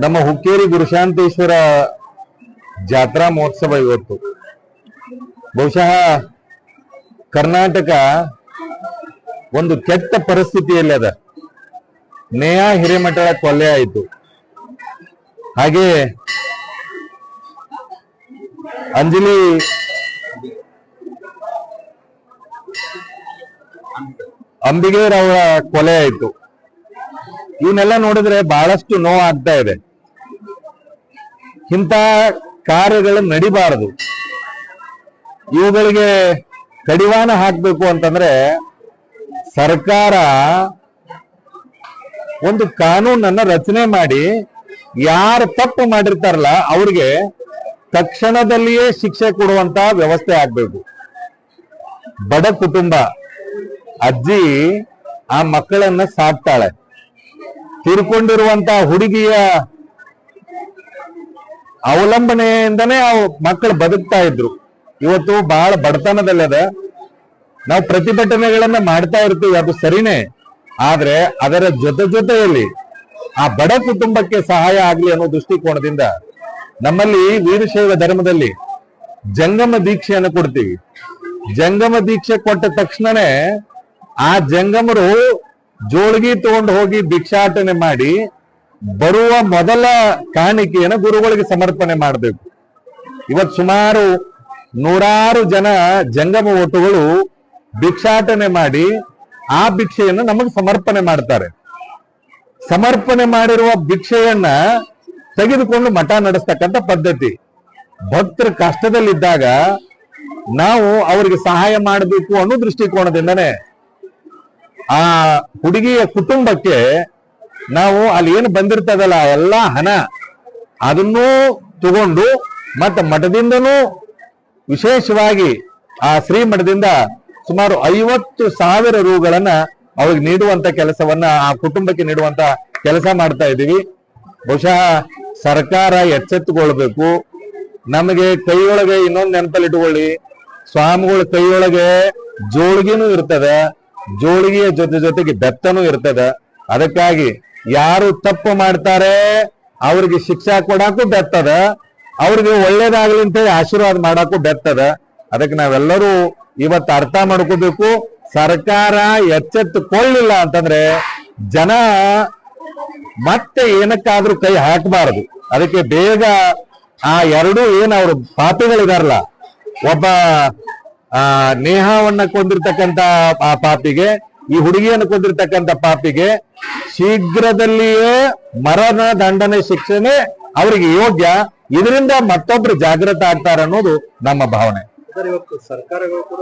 ನಮ್ಮ ಹುಕ್ಕೇರಿ ಗುರುಶಾಂತೇಶ್ವರ ಜಾತ್ರಾ ಮಹೋತ್ಸವ ಇವತ್ತು. ಬಹುಶಃ ಕರ್ನಾಟಕ ಒಂದು ಕೆಟ್ಟ ಪರಿಸ್ಥಿತಿಯಲ್ಲಿ ಅದ. ನೇಹಾ ಹಿರೇಮಠಳ ಕೊಲೆ ಆಯಿತು. ಹಾಗೆ ಅಂಜಲಿ ಅಂಬಿಗೇರವರ ಕೊಲೆ ಆಯಿತು. ಇವನ್ನೆಲ್ಲ ನೋಡಿದ್ರೆ ಬಹಳಷ್ಟು ನೋ ಆಗ್ತಾ ಇದೆ. ಇಂತ ಕಾರ್ಯಗಳು ನಡಿಬಾರದು. ಇವುಗಳಿಗೆ ಕಡಿವಾಣ ಹಾಕ್ಬೇಕು ಅಂತಂದ್ರೆ ಸರ್ಕಾರ ಒಂದು ಕಾನೂನನ್ನ ರಚನೆ ಮಾಡಿ ಯಾರು ತಪ್ಪು ಮಾಡಿರ್ತಾರಲ್ಲ ಅವ್ರಿಗೆ ತಕ್ಷಣದಲ್ಲಿಯೇ ಶಿಕ್ಷೆ ಕೊಡುವಂತ ವ್ಯವಸ್ಥೆ ಆಗ್ಬೇಕು. ಬಡ ಕುಟುಂಬ, ಅಜ್ಜಿ ಆ ಮಕ್ಕಳನ್ನ ಸಾಕ್ತಾಳೆ. ತೀರ್ಕೊಂಡಿರುವಂತ ಹುಡುಗಿಯ ಅವಲಂಬನೆಯಿಂದನೇ ಆ ಮಕ್ಕಳು ಬದುಕ್ತಾ ಇದ್ರು. ಇವತ್ತು ಬಹಳ ಬಡತನದಲ್ಲದ ನಾವು ಪ್ರತಿಭಟನೆಗಳನ್ನ ಮಾಡ್ತಾ ಇರ್ತೀವಿ, ಅದು ಸರಿನೇ. ಆದ್ರೆ ಅದರ ಜೊತೆ ಜೊತೆಯಲ್ಲಿ ಆ ಬಡ ಕುಟುಂಬಕ್ಕೆ ಸಹಾಯ ಆಗ್ಲಿ ಅನ್ನೋ ದೃಷ್ಟಿಕೋನದಿಂದ ನಮ್ಮಲ್ಲಿ ವೀರಶೈವ ಧರ್ಮದಲ್ಲಿ ಜಂಗಮ ದೀಕ್ಷೆಯನ್ನು ಕೊಡ್ತೀವಿ. ಜಂಗಮ ದೀಕ್ಷೆ ಕೊಟ್ಟ ತಕ್ಷಣನೇ ಆ ಜಂಗಮರು ಜೋಳಿಗೆ ತಗೊಂಡು ಹೋಗಿ ಭಿಕ್ಷಾಟನೆ ಮಾಡಿ ಬರುವ ಮೊದಲ ಕಾಣಿಕೆಯನ್ನು ಗುರುಗಳಿಗೆ ಸಮರ್ಪಣೆ ಮಾಡಬೇಕು. ಇವತ್ ಸುಮಾರು ನೂರಾರು ಜನ ಜಂಗಮ ಒಟ್ಟುಗಳು ಭಿಕ್ಷಾಟನೆ ಮಾಡಿ ಆ ಭಿಕ್ಷೆಯನ್ನು ನಮಗೆ ಸಮರ್ಪಣೆ ಮಾಡ್ತಾರೆ. ಸಮರ್ಪಣೆ ಮಾಡಿರುವ ಭಿಕ್ಷೆಯನ್ನ ತೆಗೆದುಕೊಂಡು ಮಠ ನಡೆಸ್ತಕ್ಕಂಥ ಪದ್ಧತಿ. ಭಕ್ತರ ಕಷ್ಟದಲ್ಲಿದ್ದಾಗ ನಾವು ಅವರಿಗೆ ಸಹಾಯ ಮಾಡಬೇಕು ಅನ್ನೋ ದೃಷ್ಟಿಕೋನದಿಂದನೇ ಆ ಹುಡುಗಿಯ ಕುಟುಂಬಕ್ಕೆ ನಾವು ಅಲ್ಲಿ ಏನು ಬಂದಿರ್ತದಲ್ಲ ಎಲ್ಲಾ ಹಣ ಅದನ್ನೂ ತಗೊಂಡು ಮತ್ತೆ ಮಠದಿಂದನೂ ವಿಶೇಷವಾಗಿ ಆ ಶ್ರೀ ಮಠದಿಂದ ಸುಮಾರು ಐವತ್ತು ಸಾವಿರ ರೂಗಳನ್ನ ಅವ್ರಿಗೆ ನೀಡುವಂತ ಕೆಲಸವನ್ನ ಆ ಕುಟುಂಬಕ್ಕೆ ನೀಡುವಂತ ಕೆಲಸ ಮಾಡ್ತಾ ಇದ್ದೀವಿ. ಬಹುಶಃ ಸರ್ಕಾರ ಎಚ್ಚೆತ್ತುಕೊಳ್ಬೇಕು. ನಮಗೆ ಕೈಯೊಳಗೆ ಇನ್ನೊಂದು ನೆನಪಲ್ಲಿ ಇಟ್ಕೊಳ್ಳಿ. ಸ್ವಾಮಿಗಳ ಕೈಯೊಳಗೆ ಜೋಳಿಗೆನೂ ಇರ್ತದೆ. ಜೋಳಿಗೆಯ ಜೊತೆ ಜೊತೆಗೆ ಬೆತ್ತನೂ ಇರ್ತದ. ಅದಕ್ಕಾಗಿ ಯಾರು ತಪ್ಪು ಮಾಡ್ತಾರೆ, ಅವ್ರಿಗೆ ಶಿಕ್ಷಾ ಕೊಡಾಕು ಬೆತ್ತದ, ಅವ್ರಿಗೆ ಒಳ್ಳೇದಾಗ್ಲಿ ಅಂತ ಹೇಳಿ ಆಶೀರ್ವಾದ ಮಾಡಾಕು ಬೆತ್ತದ. ಅದಕ್ಕೆ ನಾವೆಲ್ಲರೂ ಇವತ್ತು ಅರ್ಥ ಮಾಡ್ಕೋಬೇಕು, ಸರ್ಕಾರ ಎಚ್ಚೆತ್ತುಕೊಳ್ಳಿಲ್ಲ ಅಂತಂದ್ರೆ ಜನ ಮತ್ತೆ ಏನಕ್ಕಾದ್ರೂ ಕೈ ಹಾಕಬಾರದು. ಅದಕ್ಕೆ ಬೇಗ ಆ ಎರಡೂ ಏನ್ ಅವ್ರ ಪಾಪಿಗಳಿದಾರಲ್ಲ, ಒಬ್ಬ ಆ, ನೇಹವನ್ನ ಕೊಂದಿರ್ತಕ್ಕಂತ ಆ ಪಾಪಿಗೆ, ಈ ಹುಡುಗಿಯನ್ನು ಕೊಂದಿರ್ತಕ್ಕಂತ ಪಾಪಿಗೆ ಶೀಘ್ರದಲ್ಲಿಯೇ ಮರಣ ದಂಡನೆ ಶಿಕ್ಷೆನೆ ಅವರಿಗೆ ಯೋಗ್ಯ. ಇದರಿಂದ ಮತ್ತೊಬ್ರು ಜಾಗೃತ ಆಗ್ತಾರ ಅನ್ನೋದು ನಮ್ಮ ಭಾವನೆ. ಸರ್ಕಾರಗಳು ಕೂಡ